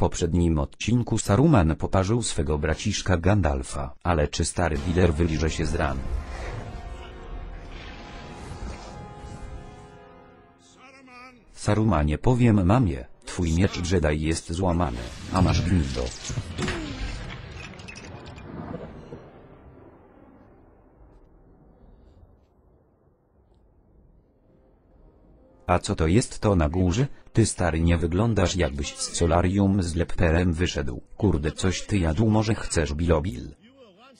poprzednim odcinku Saruman poparzył swego braciszka Gandalfa, ale czy stary dealer wyliże się z ran? Sarumanie powiem mamie, twój miecz Jedi jest złamany, a masz gnido. A co to jest to na górze? Ty stary nie wyglądasz jakbyś z solarium z lepperem wyszedł. Kurde coś ty jadł może chcesz bilobil?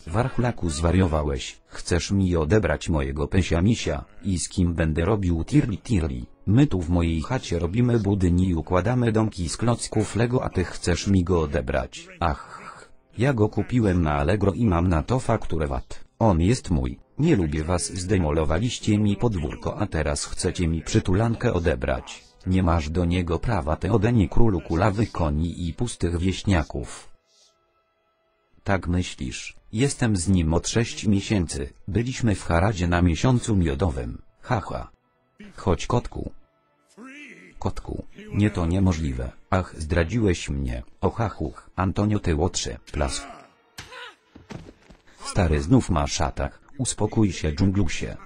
Warchlaku zwariowałeś, chcesz mi odebrać mojego pysia misia, i z kim będę robił tirli tirli. My tu w mojej chacie robimy budyni i układamy domki z klocków Lego a ty chcesz mi go odebrać. Ach, ja go kupiłem na Allegro i mam na to fakturę VAT. On jest mój. Nie lubię was zdemolowaliście mi podwórko a teraz chcecie mi przytulankę odebrać. Nie masz do niego prawa te odenie królu kulawych koni i pustych wieśniaków. Tak myślisz, jestem z nim od sześć miesięcy, byliśmy w Haradzie na miesiącu miodowym, haha. Chodź kotku. Kotku, nie to niemożliwe, ach zdradziłeś mnie, ochachuch, Antonio ty łotrze, plask. Stary znów masz atak, uspokój się dżunglusie.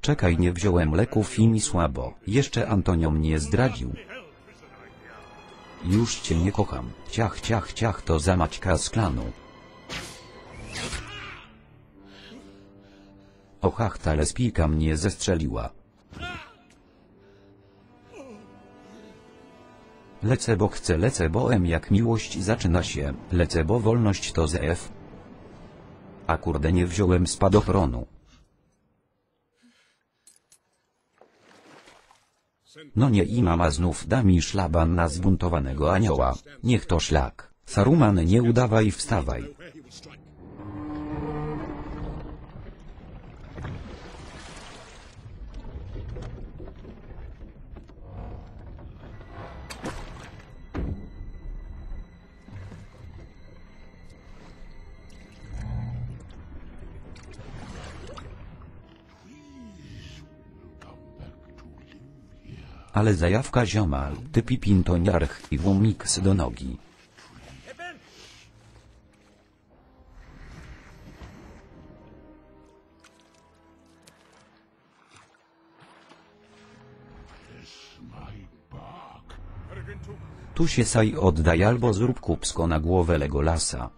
Czekaj nie wziąłem leków i mi słabo, jeszcze Antonio mnie zdradził. Już cię nie kocham, ciach ciach ciach to za Maćka z klanu. Ochach ta lesbijka mnie zestrzeliła. Lecę bo chcę lecę bo em jak miłość zaczyna się, lecę bo wolność to ZF. A kurde nie wziąłem spadochronu. No nie i mama znów da mi szlaban na zbuntowanego anioła. Niech to szlak. Saruman nie udawaj wstawaj. Ale zajawka ziomal, ty pipintoniarch i wumiks do nogi. Tu się saj oddaj albo zrób kupsko na głowę Legolasa.